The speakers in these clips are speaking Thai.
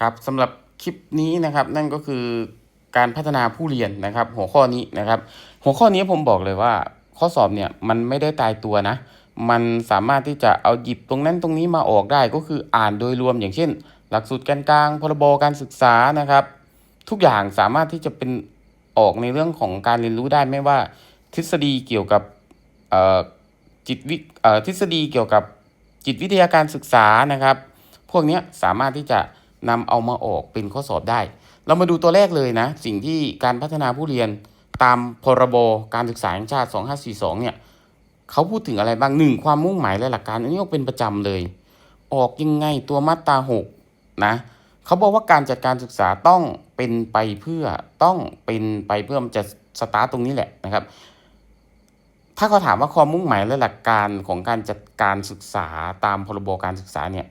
ครับสำหรับคลิปนี้นะครับนั่นก็คือการพัฒนาผู้เรียนนะครับ หัวข้อนี้นะครับ หัวข้อนี้ผมบอกเลยว่า ข้อสอบเนี่ยมันไม่ได้ตายตัวนะ มันสามารถที่จะเอาหยิบตรงนั้นตรงนี้มาออกได้ก็คืออ่านโดยรวมอย่างเช่น หลักสูตรแกนกลางพรบการศึกษานะครับ ทุกอย่างสามารถที่จะเป็นออกในเรื่องของการเรียนรู้ได้ไม่ว่า ทฤษฎีเกี่ยวกับจิตวิทฤษฎีเกี่ยวกับจิตวิทยาการศึกษานะครับ พวกนี้สามารถที่จะ นำเอามาออกเป็นข้อสอบได้ เรามาดูตัวแรกเลยนะ สิ่งที่การพัฒนาผู้เรียนตามพรบการศึกษาแห่งชาติ 2542 เนี่ยเขาพูดถึงอะไรบ้างหนึ่งความมุ่งหมายและหลักการอันนี้ก็เป็นประจำเลย ออกยังไงตัวมาตรา6นะเขาบอกว่าการจัดการศึกษาต้องเป็นไปเพื่อต้องเป็นไปเพื่อมันจะสตาร์ตตรงนี้แหละนะครับ ถ้าเขาถามว่าความมุ่งหมายและหลักการของการจัดการศึกษาตามพรบการศึกษาเนี่ย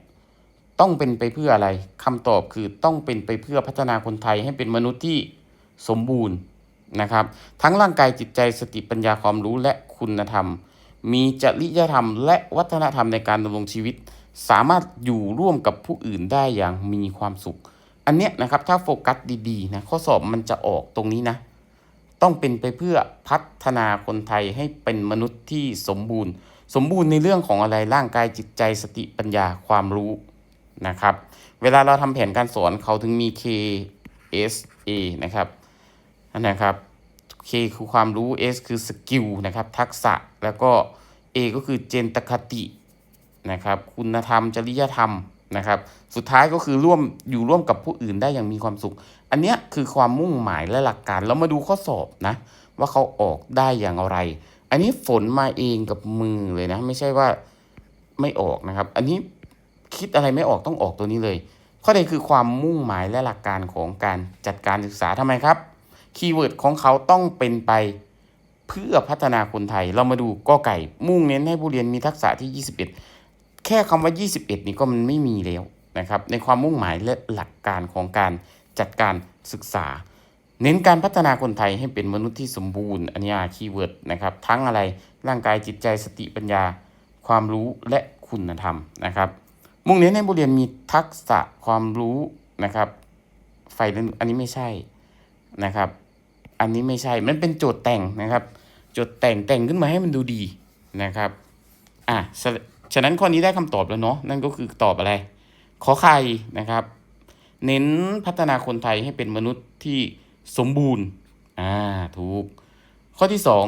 ต้องเป็นไปเพื่ออะไรคำตอบคือต้องเป็นไปเพื่อพัฒนาคนไทยให้เป็นมนุษย์ที่สมบูรณ์นะครับ ทั้งร่างกายจิตใจสติปัญญาความรู้และคุณธรรม มีจริยธรรม และวัฒนธรรมในการดำรงชีวิต สามารถอยู่ร่วมกับผู้อื่นได้อย่างมีความสุข อันเนี้ยนะครับถ้าโฟกัสดีๆนะข้อสอบมันจะออกตรงนี้นะ ต้องเป็นไปเพื่อพัฒนาคนไทยให้เป็นมนุษย์ที่สมบูรณ์ สมบูรณ์ในเรื่องของอะไรร่างกายจิตใจสติปัญญาความรู้ นะครับ เวลาเราทำแผนการสอนเขาถึงมี K S A นะครับนั่นนะครับ K คือความรู้ S คือสกิลนะครับ ทักษะแล้วก็ A ก็คือเจนตคตินะครับ คุณธรรม จริยธรรมนะครับ สุดท้ายก็คือร่วมอยู่ร่วมกับผู้อื่นได้อย่างมีความสุข อันเนี้ยคือความมุ่งหมายและหลักการ แล้วมาดูข้อสอบนะ ว่าเขาออกได้อย่างไร อันนี้ฝนมาเองกับมือเลยนะ ไม่ใช่ว่าไม่ออกนะครับ อันนี้ คิดอะไรไม่ออกต้องออกตัวนี้เลย ข้อใดคือความมุ่งหมายและหลักการของการจัดการศึกษาทำไมครับ คีย์เวิร์ดของเขาต้องเป็นไปเพื่อพัฒนาคนไทย เรามาดูก็ไก่ มุ่งเน้นให้ผู้เรียนมีทักษะที่ 21 แค่คำว่า 21 นี่ก็มันไม่มีแล้วนะครับ ในความมุ่งหมายและหลักการของการจัดการศึกษา เน้นการพัฒนาคนไทยให้เป็นมนุษย์ที่สมบูรณ์ อันนี้คีย์เวิร์ดนะครับ ทั้งอะไรร่างกายจิตใจสติปัญญา ความรู้และคุณธรรมนะครับ มุ่งเน้นให้ผู้เรียนมีทักษะความรู้นะครับไฟเรื่องอันนี้ไม่ใช่นะครับ อันนี้ไม่ใช่ มันเป็นโจทย์แต่งนะครับ โจทย์แต่งแต่งขึ้นมาให้มันดูดีนะครับ อะฉะนั้นข้อนี้ได้คำตอบแล้วเนาะ นั่นก็คือตอบอะไร ขอไข่นะครับ เน้นพัฒนาคนไทยให้เป็นมนุษย์ที่สมบูรณ์ อ่า ถูก ข้อที่สอง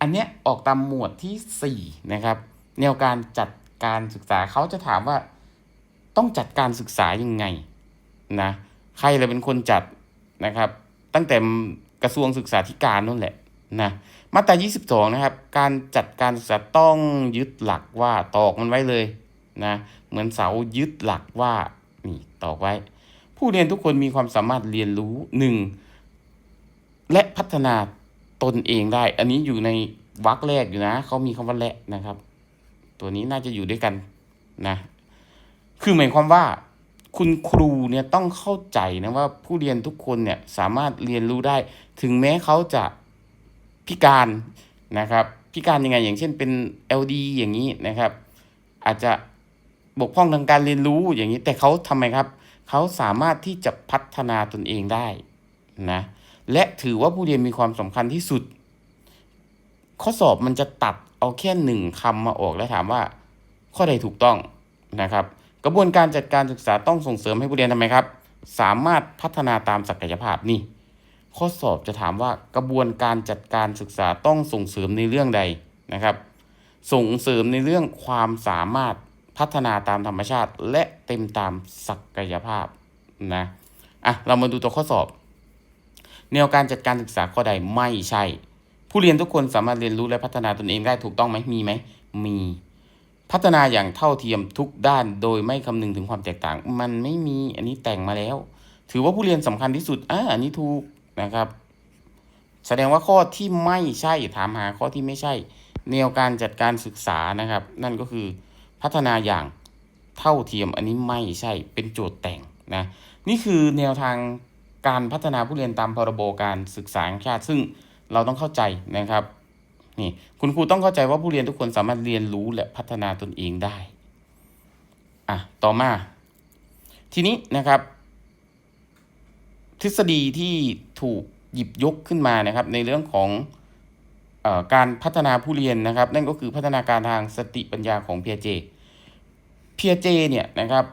อันเนี้ยออกตามหมวดที่สี่นะครับ แนวการจัดการศึกษาเขาจะถามว่า ต้องจัดการศึกษายังไงนะใครเลยเป็นคนจัดนะครับ ตั้งแต่กระทรวงศึกษาธิการนั่นแหละนะมาตรา 22 นะครับ การจัดการศึกษาต้องยึดหลักว่าตอกมันไว้เลยนะเหมือนเสายึดหลักว่านี่ตอกไว้ ผู้เรียนทุกคนมีความสามารถเรียนรู้หนึ่งและพัฒนาตนเองได้ อันนี้อยู่ในวรรคแรกอยู่นะเขามีคำว่าและนะครับ ตัวนี้น่าจะอยู่ด้วยกันนะ คือหมายความว่าคุณครูเนี่ยต้องเข้าใจนะว่าผู้เรียนทุกคนเนี่ยสามารถเรียนรู้ได้ ถึงแม้เขาจะพิการนะครับ พิการยังไงอย่างเช่นเป็น LD อย่างนี้นะครับ อาจจะบกพร่องทางการเรียนรู้อย่างนี้ แต่เขาทำไมครับ เขาสามารถที่จะพัฒนาตนเองได้นะและถือว่าผู้เรียนมีความสำคัญที่สุด ข้อสอบมันจะตัดเอาแค่หนึ่งคำมาออกแล้วถามว่า ข้อใดถูกต้องนะครับ กระบวนการจัดการศึกษาต้องส่งเสริมให้ผู้เรียนทำไมครับ สามารถพัฒนาตามศักยภาพนี่ ข้อสอบจะถามว่ากระบวนการจัดการศึกษาต้องส่งเสริมในเรื่องใดนะครับ ส่งเสริมในเรื่องความสามารถพัฒนาตามธรรมชาติ และเต็มตามศักยภาพนะอะเรามาดูตัวข้อสอบ แนวการจัดการศึกษาข้อใดไม่ใช่ ผู้เรียนทุกคนสามารถเรียนรู้และพัฒนาตนเองได้ถูกต้องไหมมีไหมมี พัฒนาอย่างเท่าเทียมทุกด้านโดยไม่คำนึงถึงความแตกต่าง มันไม่มีอันนี้แต่งมาแล้ว ถือว่าผู้เรียนสำคัญที่สุดอ่าอันนี้ถูกนะครับ แสดงว่าข้อที่ไม่ใช่ถามหาข้อที่ไม่ใช่ แนวการจัดการศึกษานะครับ นั่นก็คือพัฒนาอย่างเท่าเทียมอันนี้ไม่ใช่เป็นโจทย์แต่งนะนี่คือแนวทางการพัฒนาผู้เรียนตามพรบการศึกษาแห่งชาติ ซึ่งเราต้องเข้าใจนะครับ นี่คุณครูต้องเข้าใจว่าผู้เรียนทุกคนสามารถเรียนรู้และพัฒนาตนเองได้อะต่อมา ทีนี้นะครับ ทฤษฎีที่ถูกหยิบยกขึ้นมานะครับ ในเรื่องของอการพัฒนาผู้เรียนนะครับ นั่นก็คือพัฒนาการทางสติปัญญาของเพียเจเพียเจเนี่ยนะครับ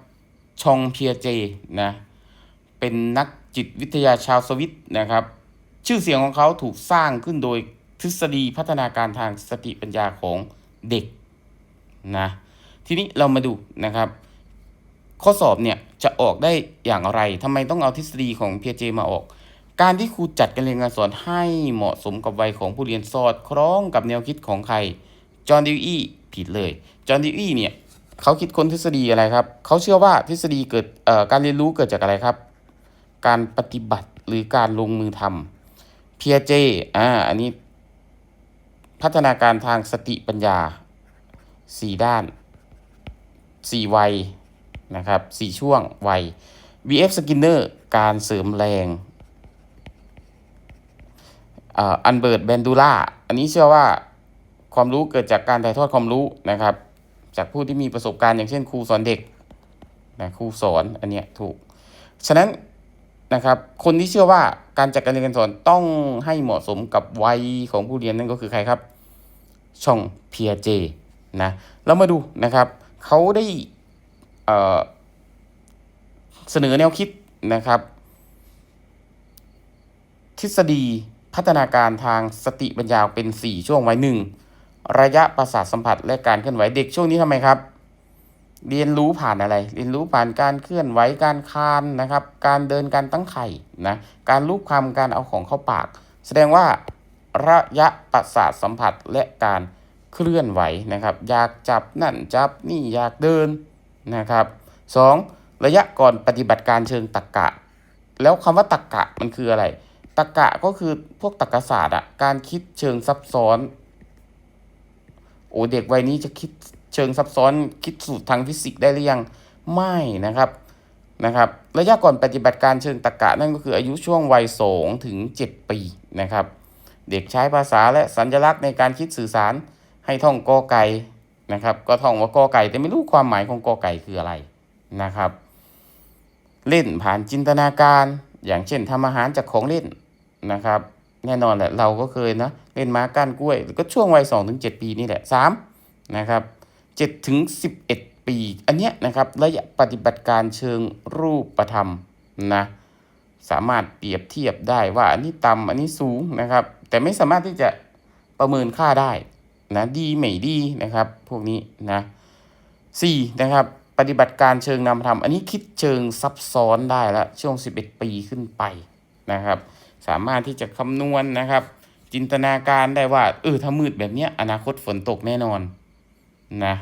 ชองเพียเจนะเป็นนักจิตวิทยาชาวสวิตนะครับ ชื่อเสียงของเขาถูกสร้างขึ้นโดย ทฤษฎีพัฒนาการทางสติปัญญาของเด็กนะทีนี้เรามาดูนะครับ ข้อสอบเนี่ยจะออกได้อย่างไรทำไมต้องเอาทฤษฎีของเพียเจมาออก การที่ครูจัดการเรียนการสอนให้เหมาะสมกับวัยของผู้เรียนสอดคล้องกับแนวคิดของใครจอห์นดิวอี้ผิดเลยจอห์นดิวอี้เนี่ยเขาคิดค้นทฤษฎีอะไรครับ เขาเชื่อว่าทฤษฎีเกิดการเรียนรู้เกิดจากอะไรครับ การปฏิบัติหรือการลงมือทำเพียเจอ่าอันนี้ พัฒนาการทางสติปัญญาสี่ด้านสี่วัยนะครับสี่ช่วงวัย VF Skinner การเสริมแรงอันเบิร์ตแบนดูล่า อันนี้เชื่อว่าความรู้เกิดจากการถ่ายทอดความรู้นะครับ จากผู้ที่มีประสบการณ์อย่างเช่นครูสอนเด็กนะครูสอนอันเนี้ยถูก ฉะนั้น นะครับ คนที่เชื่อว่าการจัดการเรียนการสอนต้องให้เหมาะสมกับวัยของผู้เรียนนั่นก็คือใครครับ ช่องเพียเจนะเรามาดูนะครับเขาได้เเสนอแนวคิดนะครับ ทฤษฎีพัฒนาการทางสติปัญญาเป็น 4 ช่วงวัยหนึ่งระยะประสาทสัมผัสและการเคลื่อนไหวเด็กช่วงนี้ทำไมครับ เรียนรู้ผ่านอะไร เรียนรู้ผ่านการเคลื่อนไหวการคานนะครับ การเดินการตั้งไข่นะการลูบคำการเอาของเข้าปาก แสดงว่าระยะประสาทสัมผัสและการเคลื่อนไหวนะครับ อยากจับนั่นจับนี่อยากเดินนะครับสองระยะก่อนปฏิบัติการเชิงตรรกะแล้วคำว่าตรรกะมันคืออะไรตรรกะก็คือพวกตรรกศาสตร์อะการคิดเชิงซับซ้อนโอ้เด็กวัยนี้จะคิด เชิงซับซ้อนคิดสูตรทางฟิสิกส์ได้หรือยังไม่นะครับนะครับระยะก่อนปฏิบัติการเชิงตรรกะนั่นก็คืออายุช่วงวัยสองถึงเจ็ดปีนะครับ เด็กใช้ภาษาและสัญลักษณ์ในการคิดสื่อสารให้ท่องกอไก่นะครับ ก็ท่องว่ากอไก่แต่ไม่รู้ความหมายของกอไก่คืออะไรนะครับ เล่นผ่านจินตนาการ อย่างเช่นทำอาหารจากของเล่นนะครับ แน่นอนแหละเราก็เคยนะเล่นม้าก้านกล้วย ก็ช่วงวัย2-7ถึงปีนี่แหละ3นะครับ 7ถึง11 ปี อันเนี้ยนะครับระยะปฏิบัติการเชิงรูปธรรมนะสามารถเปรียบเทียบได้ว่าอันนี้ต่ำอันนี้สูงนะครับ แต่ไม่สามารถที่จะประเมินค่าได้นะดีไม่ดีนะครับ พวกนี้นะ4นะครับปฏิบัติการเชิงนามธรรม อันนี้คิดเชิงซับซ้อนได้แล้วช่วง 11 ปีขึ้นไปนะครับ สามารถที่จะคำนวณนะครับ จินตนาการได้ว่าเออถ้ามืดแบบนี้อนาคตฝนตกแน่นอน นะ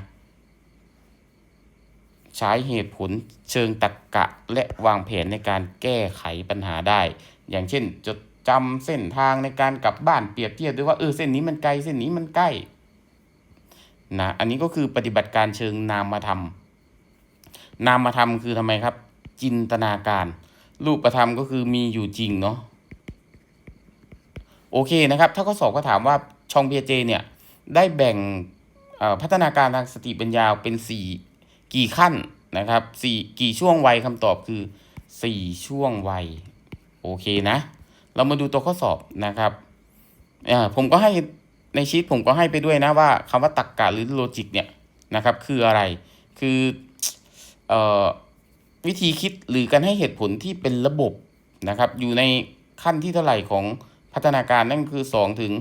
ใช้เหตุผลเชิงตรรกะและวางแผนในการแก้ไขปัญหาได้ อย่างเช่นจดจำเส้นทางในการกลับบ้านเปรียบเทียบด้วยว่าเออเส้นนี้มันไกลเส้นนี้มันใกล้นะอันนี้ก็คือปฏิบัติการเชิงนามธรรมนามธรรมคือทำไมครับ จินตนาการ รูปธรรมก็คือมีอยู่จริงเนาะโอเคนะครับ ถ้าข้อสอบก็ถามว่าชองเพียเจเนี่ยได้แบ่ง พัฒนาการทางสติปัญญาเป็นสี่กี่ขั้นนะครับสี่กี่ช่วงวัยคำตอบคือสี่ช่วงวัยโอเคนะ เรามาดูตัวข้อสอบนะครับอ่าผมก็ให้ในชีตผมก็ให้ไปด้วยนะว่าคำว่าตรรกกะหรือโลจิกเนี่ยนะครับคืออะไรคือเอ่อวิธีคิดหรือการให้เหตุผลที่เป็นระบบนะครับ อยู่ในขั้นที่เท่าไหร่ของพัฒนาการนั่นคือสองถึง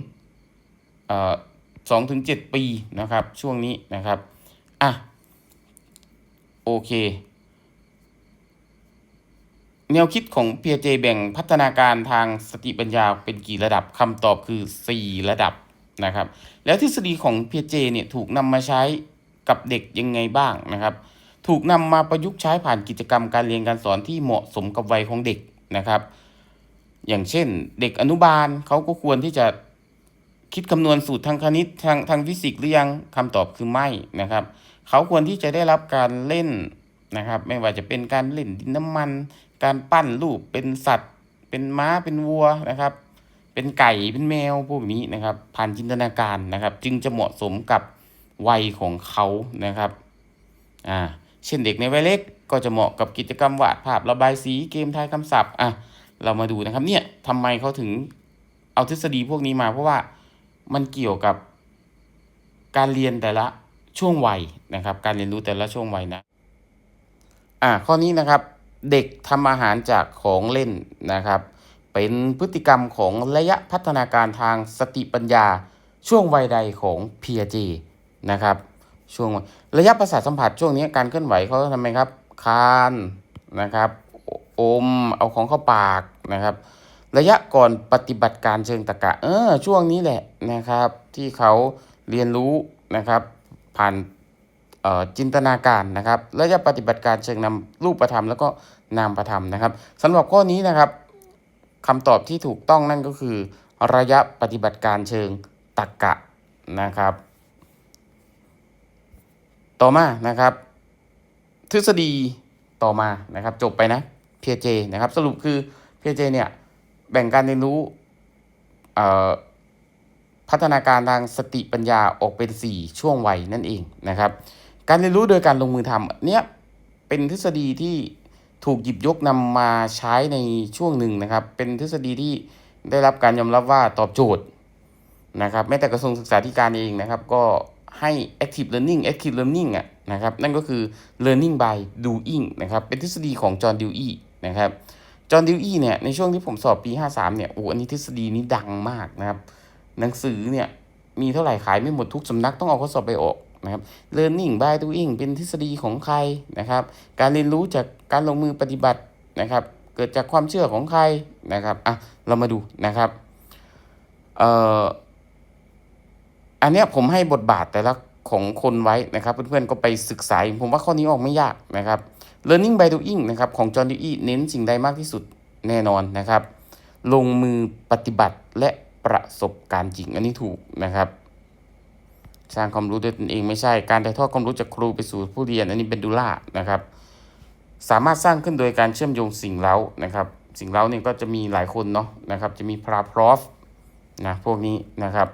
สองถึงเจ็ดปีนะครับ ช่วงนี้นะครับอะโอเค แนวคิดของ PJ แบ่งพัฒนาการทางสติปัญญาเป็นกี่ระดับคำตอบคือ 4 ระดับนะครับ แล้วทฤษฎีของ PJ เนี่ยถูกนำมาใช้กับเด็กยังไงบ้างนะครับ ถูกนำมาประยุกต์ใช้ผ่านกิจกรรมการเรียนการสอนที่เหมาะสมกับวัยของเด็กนะครับ อย่างเช่น เด็กอนุบาลเขาก็ควรที่จะ คิดคำนวณสูตรทางคณิตทางทางฟิสิกส์หรือยังคำตอบคือไม่นะครับ เขาควรที่จะได้รับการเล่นนะครับ ไม่ว่าจะเป็นการเล่นดินน้ำมัน การปั้นรูปเป็นสัตว์ เป็นม้าเป็นวัวนะครับ เป็นไก่เป็นแมวพวกนี้นะครับ ผ่านจินตนาการนะครับ จึงจะเหมาะสมกับวัยของเขานะครับอ่าเช่นเด็กในวัยเล็กก็จะเหมาะกับกิจกรรมวาดภาพระบายสีเกมทายคำศัพท์อะเรามาดูนะครับเนี่ยทำไมเขาถึงเอาทฤษฎีพวกนี้มาเพราะว่า มันเกี่ยวกับการเรียนแต่ละช่วงวัยนะครับ การเรียนรู้แต่ละช่วงวัยนะอ่าข้อนี้นะครับเด็กทำอาหารจากของเล่นนะครับ เป็นพฤติกรรมของระยะพัฒนาการทางสติปัญญา ช่วงวัยใดของ Piaget นะครับช่วงระยะประสาทสัมผัสช่วงนี้การเคลื่อนไหวเขาทำไมครับคานนะครับ อมเอาของเข้าปากนะครับ ระยะก่อนปฏิบัติการเชิงตรรกะ เออ ช่วงนี้แหละนะครับ ที่เขาเรียนรู้นะครับ ผ่านจินตนาการนะครับ ระยะปฏิบัติการเชิงนำรูปธรรมแล้วก็นามธรรมนะครับสำหรับข้อนี้นะครับคำตอบที่ถูกต้องนั่นก็คือ ระยะปฏิบัติการเชิงตรรกะนะครับ ต่อมานะครับ ทฤษฎีต่อมานะครับ จบไปนะ PJ นะครับ สรุปคือ PJ เนี่ย แบ่งการเรียนรู้พัฒนาการทางสติปัญญาออกเป็น 4 ช่วงวัยนั่นเองนะครับ การเรียนรู้โดยการลงมือทำเนี่ยเป็นทฤษฎีที่ถูกหยิบยกนำมาใช้ในช่วงหนึ่งนะครับ เป็นทฤษฎีที่ได้รับการยอมรับว่าตอบโจทย์นะครับแม้แต่กระทรวงศึกษาธิการเองนะครับ ก็ให้ active learning active learning อะนะครับ นั่นก็คือ learning by doing นะครับ เป็นทฤษฎีของจอห์นดิวอีนะครับ จอห์นดิวอีเนี่ยในช่วงที่ผมสอบปี 53 เนี่ยโอ้อันนี้ทฤษฎีนี้ดังมากนะครับ หนังสือเนี่ยมีเท่าไหร่ขายไม่หมดทุกสำนักต้องเอาข้อสอบไปออกนะครับ learning by doing เป็นทฤษฎีของใครนะครับ การเรียนรู้จากการลงมือปฏิบัตินะครับ เกิดจากความเชื่อของใครนะครับอะเรามาดูนะครับเอ่ออันเนี้ยผมให้บทบาทแต่ละของคนไว้นะครับ เพื่อนๆก็ไปศึกษาผมว่าข้อนี้ออกไม่ยากนะครับ learning by doing นะครับของจอห์นดิวอีเน้นสิ่งใดมากที่สุดแน่นอนนะครับ ลงมือปฏิบัติและประสบการณ์จริงอันนี้ถูกนะครับสร้างความรู้ด้วยตนเองไม่ใช่การถ่ายทอดความรู้จากครูไปสู่ผู้เรียน อันนี้เป็นดูล่านะครับ สามารถสร้างขึ้นโดยการเชื่อมโยงสิ่งเร้านะครับ สิ่งเร้าเนี่ยก็จะมีหลายคนเนาะนะครับ จะมีพราพรอฟนะพวกนี้นะครับ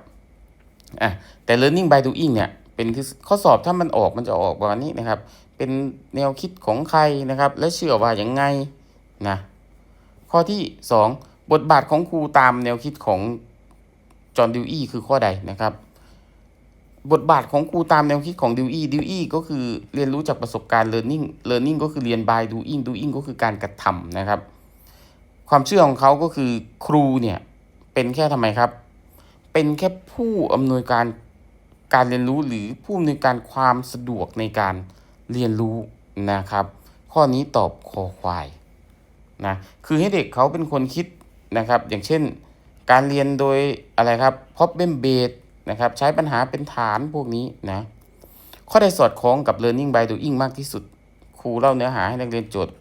อะแต่ learning by doing เนี่ยเป็นข้อสอบถ้ามันออกมันจะออกประมาณนี้นะครับ เป็นแนวคิดของใครนะครับ และเชื่อว่าอย่างไงนะข้อที่ 2 บทบาทของครูตามแนวคิดของจอห์นดิวอีคือข้อใดนะครับ บทบาทของครูตามแนวคิดของดิวอี้ดิวอี้ก็คือเรียนรู้จากประสบการณ์ learning learning ก็คือเรียน by doing doing ก็คือการกระทำนะครับ ความเชื่อของเขาก็คือครูเนี่ยเป็นแค่ทำไมครับ เป็นแค่ผู้อำนวยการการเรียนรู้หรือผู้อำนวยการความสะดวกในการ เรียนรู้นะครับ ข้อนี้ตอบคอควายนะคือให้เด็กเขาเป็นคนคิดนะครับ อย่างเช่นการเรียนโดยอะไรครับ problem based นะครับ ใช้ปัญหาเป็นฐานพวกนี้นะข้อใดสอดคล้องกับ learning by doing มากที่สุด ครูเล่าเนื้อหาให้นักเรียนจทย์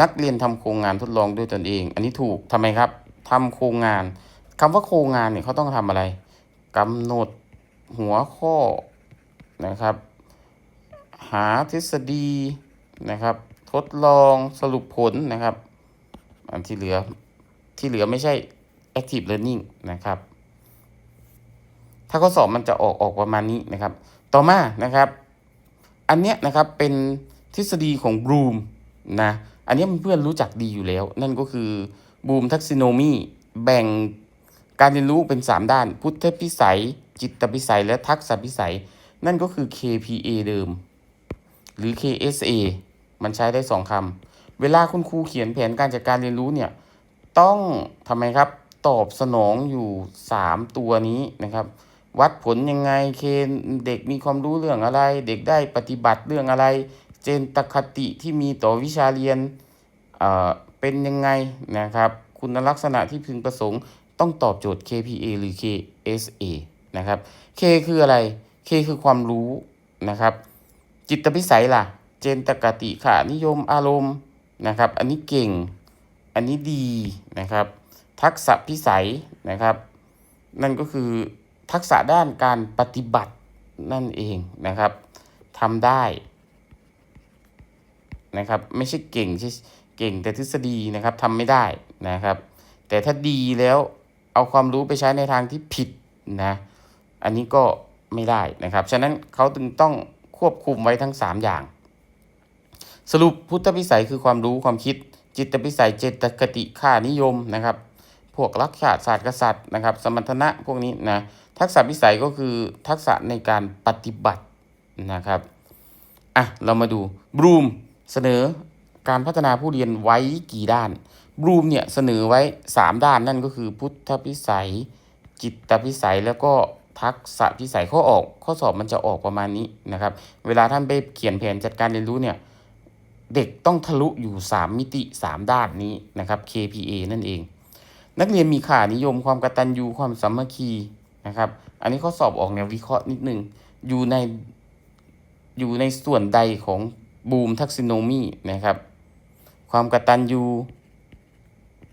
นักเรียนทำโครงงานทดลองด้วยตนเอง อันนี้ถูกทำไมครับทำโครงงานคำว่าโครงงานเนี่ยเขาต้องทำอะไรกำหนดหัวข้อนะครับ หาทฤษฎีนะครับ ทดลองสรุปผลนะครับ อันที่เหลือที่เหลือไม่ใช่ active learning นะครับ ถ้าข้อสอบมันจะออกออกประมาณนี้นะครับ ต่อมานะครับ อันเนี้ยนะครับเป็นทฤษฎีของบรูมนะอันเนี้ยเพื่อนรู้จักดีอยู่แล้ว นั่นก็คือบูมทักซิโนมีแบ่งการเรียนรู้เป็น 3 ด้าน พุทธพิสัย จิตพิสัย และทักษะพิสัย นั่นก็คือ KPA เดิม หรือ KSA มันใช้ได้2คำ เวลาคุณครูเขียนแผนการจัดการเรียนรู้เนี่ย ต้องทำไมครับ ตอบสนองอยู่ 3 ตัวนี้นะครับ วัดผลยังไงเคนเด็กมีความรู้เรื่องอะไร เด็กได้ปฏิบัติเรื่องอะไร เจนตคติที่มีต่อวิชาเรียนเอ่อเป็นยังไงนะครับ คุณลักษณะที่พึงประสงค์ต้องตอบโจทย์ KPA หรือ KSA นะครับ K คืออะไร K คือความรู้นะครับ จิตพิสัยล่ะ เจนตกติขานิยมอารมณ์นะครับ อันนี้เก่ง อันนี้ดีนะครับ ทักษะพิสัยนะครับ นั่นก็คือทักษะด้านการปฏิบัตินั่นเองนะครับทำได้นะครับไม่ใช่เก่งใช่เก่งแต่ทฤษฎีนะครับทำไม่ได้นะครับ แต่ถ้าดีแล้วเอาความรู้ไปใช้ในทางที่ผิดนะอันนี้ก็ไม่ได้นะครับ ฉะนั้นเขาจึงต้อง ควบคุมไว้ทั้ง 3 อย่าง สรุปพุทธพิสัยคือความรู้ความคิด จิตปิสัยเจตคติค่านิยมนะครับ พวกรักชาติศาสตร์กษัตริย์นะครับ สมรรถนะพวกนี้นะทักษะพิสัยก็คือทักษะในการปฏิบัตินะครับอะเรามาดูบรูมเสนอการพัฒนาผู้เรียนไว้กี่ด้านบรูมเนี่ยเสนอไว้ 3 ด้านนั่นก็คือพุทธพิสัย จิตพิสัยแล้วก็ ทักษะพิสัยข้อออก ข้อสอบมันจะออกประมาณนี้นะครับ เวลาท่านไปเขียนแผนจัดการเรียนรู้เนี่ยเด็กต้องทะลุอยู่ 3 มิติ 3 ด้านนี้นะครับ KPA นั่นเอง นักเรียนมีค่านิยมความกตัญญูความสามัคคีนะครับ อันนี้ข้อสอบออกแนววิเคราะห์นิดนึง อยู่ในอยู่ในส่วนใดของบูมทักซิโนมีนะครับ ความกตัญญู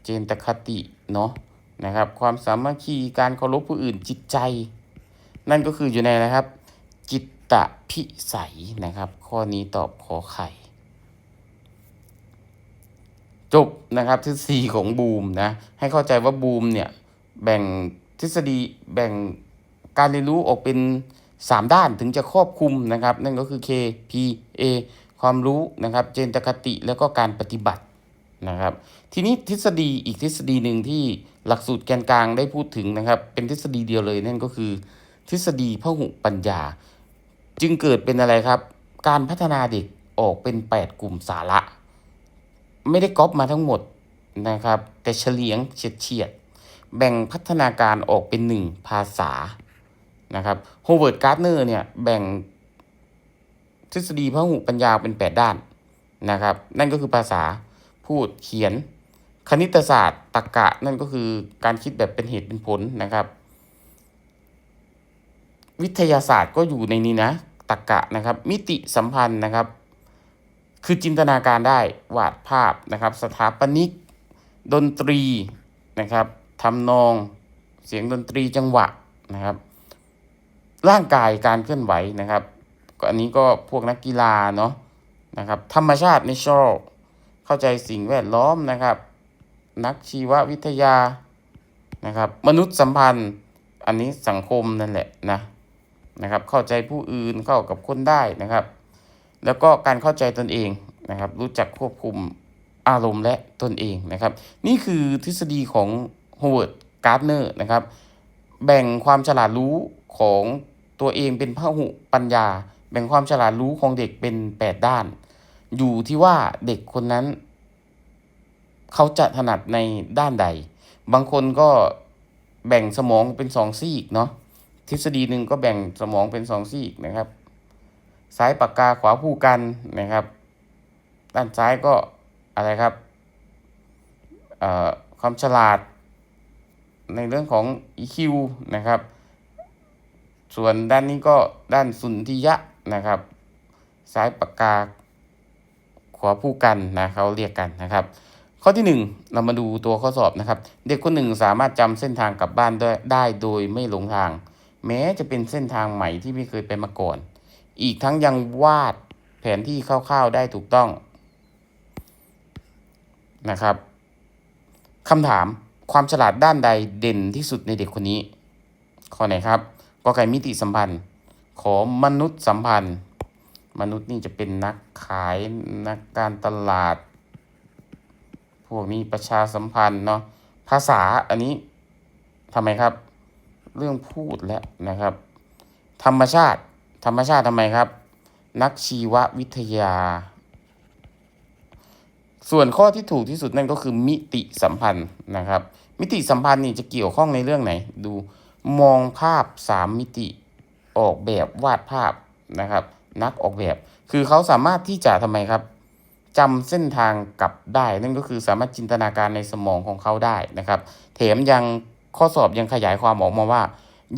เจนตคติเนาะนะครับ ความสามัคคีการเคารพผู้อื่นจิตใจ นั่นก็คืออยู่ในนะครับ จิตตพิสัยนะครับ ข้อนี้ตอบขอไข่จบนะครับทฤษฎีของบูมนะให้เข้าใจว่าบูมเนี่ยแบ่งทฤษฎีแบ่งการเรียนรู้ออกเป็น 3 ด้านถึงจะครอบคลุมนะครับ นั่นก็คือ K P A ความรู้นะครับ เจนตคติแล้วก็การปฏิบัตินะครับ ทีนี้ทฤษฎีอีกทฤษฎีหนึ่งที่หลักสูตรแกนกลางได้พูดถึงนะครับ เป็นทฤษฎีเดียวเลยนั่นก็คือ ทฤษฎีพหุปัญญา จึงเกิดเป็นอะไรครับ การพัฒนาเด็กออกเป็น 8 กลุ่มสาระ ไม่ได้ก๊อปมาทั้งหมดนะครับ แต่เฉลียงเฉียดเฉียดแบ่งพัฒนาการออกเป็นหนึ่งภาษานะครับโฮเวิร์ดการ์ดเนอร์เนี่ยแบ่งทฤษฎีพหุปัญญาเป็น 8 ด้านนะครับ นั่นก็คือภาษาพูดเขียน คณิตศาสตร์ตรรกะนั่นก็คือการคิดแบบเป็นเหตุเป็นผลนะครับ วิทยาศาสตร์ก็อยู่ในนี้นะตรรกะนะครับ มิติสัมพันธ์นะครับ คือจินตนาการได้วาดภาพนะครับ สถาปนิก ดนตรีนะครับทำนองเสียงดนตรีจังหวะนะครับ ร่างกายการเคลื่อนไหวนะครับก็อันนี้ก็พวกนักกีฬาเนาะนะครับธรรมชาติ natural เข้าใจสิ่งแวดล้อมนะครับ นักชีววิทยานะครับ มนุษยสัมพันธ์ อันนี้สังคมนั่นแหละนะ นะครับ เข้าใจผู้อื่นเข้ากับคนได้นะครับ แล้วก็การเข้าใจตนเองนะครับ รู้จักควบคุมอารมณ์และตนเองนะครับ นี่คือทฤษฎีของ Howard Gardner นะครับ แบ่งความฉลาดรู้ของตัวเองเป็นพหุปัญญา แบ่งความฉลาดรู้ของเด็กเป็น 8 ด้าน อยู่ที่ว่าเด็กคนนั้น เขาจะถนัดในด้านใด บางคนก็แบ่งสมองเป็นสองซีกเนาะ ทฤษฎีหนึ่งก็แบ่งสมองเป็นสองซีกนะครับ ซ้ายปากกาขวาผู้กันนะครับ ด้านซ้ายก็อะไรครับเอ่อความฉลาด ในเรื่องของ EQ นะครับ ส่วนด้านนี้ก็ด้านสุนทรียะนะครับ ซ้ายปากกาขวาผู้กันนะเขาเรียกกันนะครับ ข้อที่หนึ่งเรามาดูตัวข้อสอบนะครับ เด็กคนหนึ่งสามารถจำเส้นทางกลับบ้านได้โดยไม่หลงทาง แม้จะเป็นเส้นทางใหม่ที่ไม่เคยไปมาก่อน อีกทั้งยังวาดแผนที่คร่าวๆได้ถูกต้องนะครับคำถามความฉลาดด้านใดเด่นที่สุดในเด็กคนนี้ ข้อไหนครับกอไก่มิติสัมพันธ์ ขอมนุษย์สัมพันธ์ มนุษย์นี่จะเป็นนักขายนักการตลาด พวกนี้ประชาสัมพันธ์เนาะภาษาอันนี้ทำไมครับ เรื่องพูดแล้วนะครับ ธรรมชาติ ธรรมชาติทำไมครับ นักชีววิทยา ส่วนข้อที่ถูกที่สุดนั่นก็คือมิติสัมพันธ์นะครับ มิติสัมพันธ์นี่จะเกี่ยวข้องในเรื่องไหน ดูมองภาพสามมิติออกแบบวาดภาพนะครับ นักออกแบบ คือเขาสามารถที่จะทำไมครับจำเส้นทางกลับได้ นั่นก็คือสามารถจินตนาการในสมองของเขาได้นะครับ แถมยัง ข้อสอบยังขยายความออกมาว่า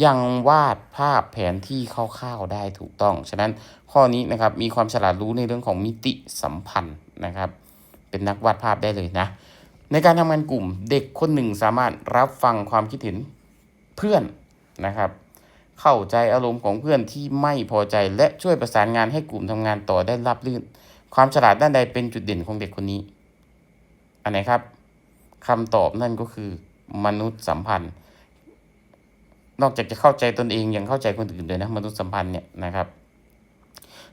ยังวาดภาพแผนที่คร่าวๆได้ถูกต้อง ฉะนั้นข้อนี้นะครับมีความฉลาดรู้ในเรื่องของมิติสัมพันธ์นะครับ เป็นนักวาดภาพได้เลยนะ ในการทำงานกลุ่มเด็กคนหนึ่งสามารถรับฟังความคิดเห็นเพื่อนนะครับเข้าใจอารมณ์ของเพื่อนที่ไม่พอใจและช่วยประสานงานให้กลุ่มทำงานต่อได้ราบรื่น ความฉลาดด้านใดเป็นจุดเด่นของเด็กคนนี้ อันไหนครับคำตอบนั่นก็คือ มนุษย์สัมพันธ์ นอกจากจะเข้าใจตนเองยังเข้าใจคนอื่นเลยนะมนุษย์สัมพันธ์เนี่ยนะครับ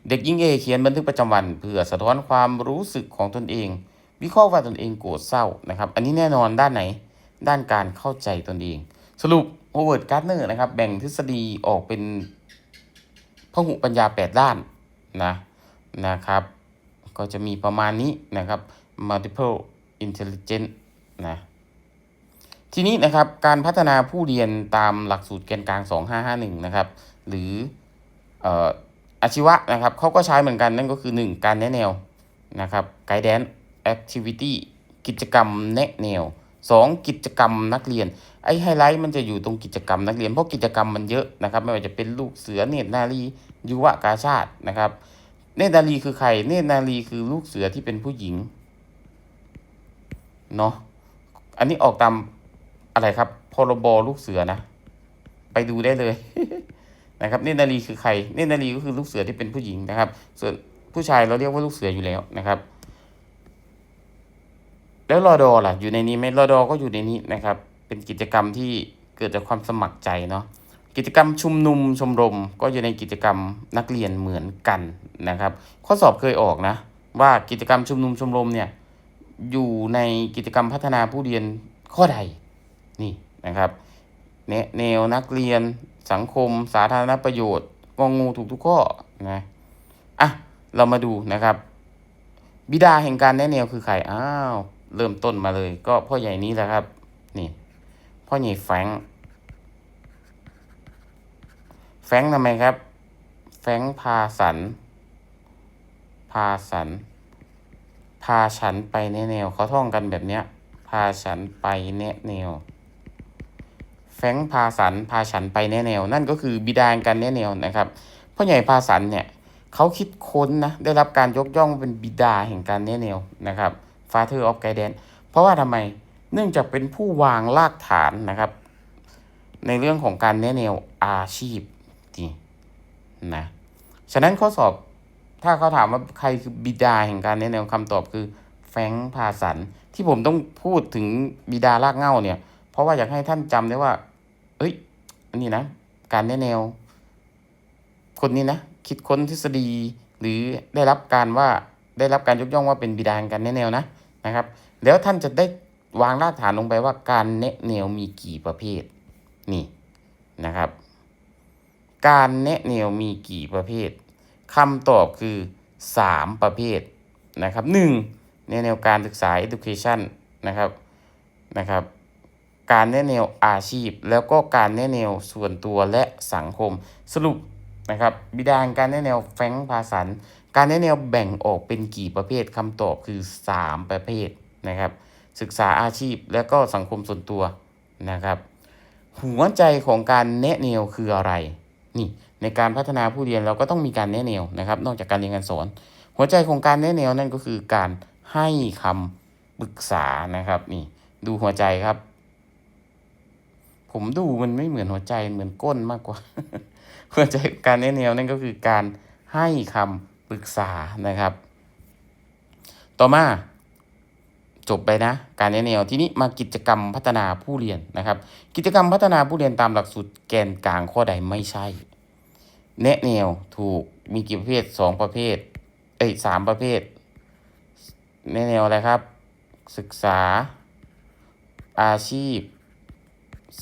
เด็กหญิงเอเขียนบันทึกประจำวัน เพื่อสะท้อนความรู้สึกของตนเอง วิเคราะห์ว่าตนเองโกรธเศร้านะครับ อันนี้แน่นอนด้านไหน ด้านการเข้าใจตนเอง สรุปโฮเวิร์ดการ์เนอร์นะครับ แบ่งทฤษฎีออกเป็นพหุปัญญา 8 ด้านนะนะครับ ก็จะมีประมาณนี้นะครับ multiple intelligence นะ ทีนี้นะครับการพัฒนาผู้เรียนตามหลักสูตรแกนกลาง 2551 นะครับ หรือเอ่ออาชีวะนะครับเขาก็ใช้เหมือนกันนั่นก็คือ 1 การแนะแนวนะครับ guidance activity กิจกรรมแนะแนว 2 กิจกรรมนักเรียน ไอ้ไฮไลท์มันจะอยู่ตรงกิจกรรมนักเรียน เพราะกิจกรรมมันเยอะนะครับ ไม่ว่าจะเป็นลูกเสือเนตรนารียุวกาชาตินะครับ เนตรนารีคือใคร เนตรนารีคือลูกเสือที่เป็นผู้หญิงเนาะอันนี้ออกตาม อะไรครับพรบลูกเสือนะ ไปดูได้เลยนะครับเนตรนารีคือใครเนตรนารีก็คือลูกเสือที่เป็นผู้หญิงนะครับ ส่วนผู้ชายเราเรียกว่าลูกเสืออยู่แล้วนะครับ แล้วรอดอล่ะ อยู่ในนี้ไหมรอดอก็อยู่ในนี้นะครับ เป็นกิจกรรมที่เกิดจากความสมัครใจเนาะกิจกรรมชุมนุมชมรม ก็อยู่ในกิจกรรมนักเรียนเหมือนกันนะครับ ข้อสอบเคยออกนะ ว่ากิจกรรมชุมนุมชมรมเนี่ยอยู่ในกิจกรรมพัฒนาผู้เรียนข้อใด นี่นะครับแนะแนวนักเรียนสังคม สาธารณประโยชน์งองูถูกทุกข้อนะอะเรามาดูนะครับ บิดาแห่งการแนะแนวคือใครอ้าวเริ่มต้นมาเลย ก็พ่อใหญ่นี้แหละครับ นี่ พ่อใหญ่แฟงแฟงทำไมครับ แฟงพาสัน พาสัน พาฉันไปแนแนวเขาท่องกันแบบเนี้ย พาฉันไปแนแนว แฟงพาสันพาฉันไปแนะแนว นั่นก็คือบิดาแห่งการแนะแนวนะครับพ่อใหญ่พาสันเนี่ยเขาคิดค้นนะได้รับการยกย่องเป็นบิดาแห่งการแนะแนวนะครับ Father of Guidance เพราะว่าทำไมเนื่องจากเป็นผู้วางรากฐานนะครับ ในเรื่องของการแนะแนวอาชีพนี่นะฉะนั้นข้อสอบถ้าเขาถามว่าใครคือบิดาแห่งการแนะแนวคำตอบคือแฟงพาสันที่ผมต้องพูดถึงบิดารากเง้าเนี่ย เพราะว่าอยากให้ท่านจำได้ว่า เอ้ย อันนี้นะ การแนะแนว คนนี้นะ คิดค้นทฤษฎี หรือได้รับการว่าได้รับการยกย่องว่าเป็นบิดาแห่งการแนะแนวนะนะครับ แล้วท่านจะได้วางรากฐานลงไปว่าการแนะแนวมีกี่ประเภทนี่นะครับ การแนะแนวมีกี่ประเภทคำตอบคือ 3 ประเภทนะครับ 1. แนแนวการศึกษา education นะครับนะครับ การแนะแนวอาชีพ แล้วก็การแนะแนวส่วนตัวและสังคม สรุปนะครับบิดาการแนะแนวแฟงค์พาสัน การแนะแนวแบ่งออกเป็นกี่ประเภทคำตอบคือ 3 ประเภทนะครับ ศึกษาอาชีพและก็สังคมส่วนตัวนะครับหัวใจของการแนะแนวคืออะไรนี่ในการพัฒนาผู้เรียนเราก็ต้องมีการแนะแนวนะครับ นอกจากการเรียนการสอน หัวใจของการแนะแนวนั่นก็คือการให้คำปรึกษานะครับนี่ดูหัวใจครับ ผมดูมันไม่เหมือนหัวใจเหมือนก้นมากกว่าหัวใจการแนะแนวนั่นก็คือการให้คำปรึกษานะครับ ต่อมาจบไปนะ การแนะแนวที่นี้มากิจกรรมพัฒนาผู้เรียนนะครับ กิจกรรมพัฒนาผู้เรียนตามหลักสูตรแกนกลางข้อใดไม่ใช่ แนะแนวถูกมีกี่ประเภทสองประเภทเอ้ยสามประเภท แนะแนวอะไรครับ ศึกษาอาชีพ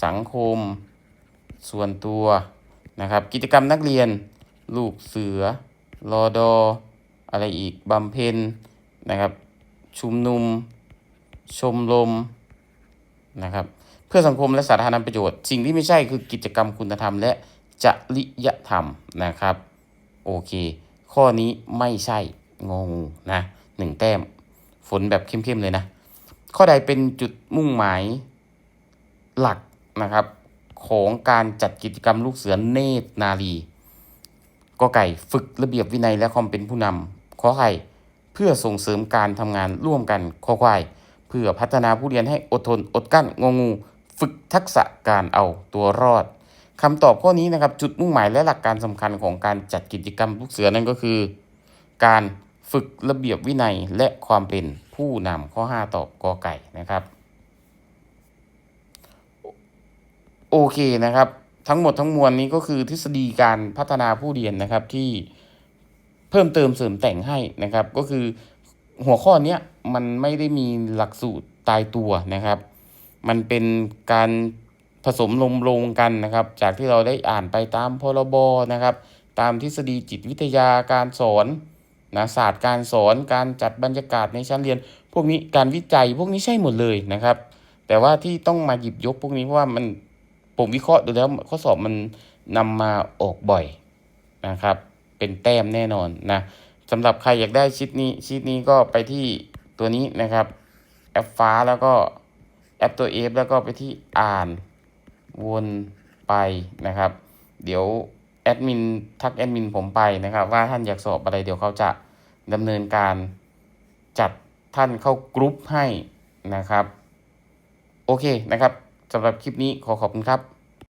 สังคม ส่วนตัวนะครับ กิจกรรมนักเรียน ลูกเสือรอดออะไรอีกบำเพ็ญนะครับ ชุมนุม ชมรมนะครับ เพื่อสังคมและสาธารณประโยชน์ สิ่งที่ไม่ใช่คือกิจกรรมคุณธรรม และจริยธรรมนะครับ โอเค ข้อนี้ไม่ใช่งงนะหนึ่งแต้ม ฝนแบบเข้มๆเลยนะ ข้อใดเป็นจุดมุ่งหมายหลัก นะครับของการจัดกิจกรรมลูกเสือเนตรนารีก็ไก่ฝึกระเบียบวินัยและความเป็นผู้นำขอไข่เพื่อส่งเสริมการทำงานร่วมกันขอควาย เพื่อพัฒนาผู้เรียนให้อดทนอดกั้นงงู ฝึกทักษะการเอาตัวรอดคำตอบข้อนี้นะครับจุดมุ่งหมายและหลักการสำคัญของการจัดกิจกรรมลูกเสือนั่นก็คือ การฝึกระเบียบวินัยและความเป็นผู้นำข้อ 5 ตอบกอไก่นะครับ โอเคนะครับ ทั้งหมดทั้งมวลนี้ก็คือทฤษฎีการพัฒนาผู้เรียนนะครับที่เพิ่มเติมเสริมแต่งให้นะครับ ก็คือหัวข้อเนี้ยมันไม่ได้มีหลักสูตรตายตัวนะครับ มันเป็นการผสมลมลงกันนะครับ จากที่เราได้อ่านไปตามพรบนะครับ ตามทฤษฎีจิตวิทยาการสอนนะศาสตร์การสอนการจัดบรรยากาศในชั้นเรียน พวกนี้การวิจัยพวกนี้ใช่หมดเลยนะครับ แต่ว่าที่ต้องมาหยิบยกพวกนี้เพราะว่ามัน ผมวิเคราะห์ดูแล้วข้อสอบมันนำมาออกบ่อยนะครับ เป็นแต้มแน่นอนนะสำหรับใครอยากได้ชีตนี้ชีตนี้ก็ไปที่ตัวนี้นะครับแอปฟ้าแล้วก็แอปตัว F แล้วก็ไปที่อ่านวนไปนะครับ เดี๋ยวแอดมินทักแอดมินผมไปนะครับ ว่าท่านอยากสอบอะไรเดี๋ยวเขาจะดำเนินการจัดท่านเข้ากรุ๊ปให้นะครับ โอเคนะครับ สำหรับคลิปนี้ขอขอบคุณครับ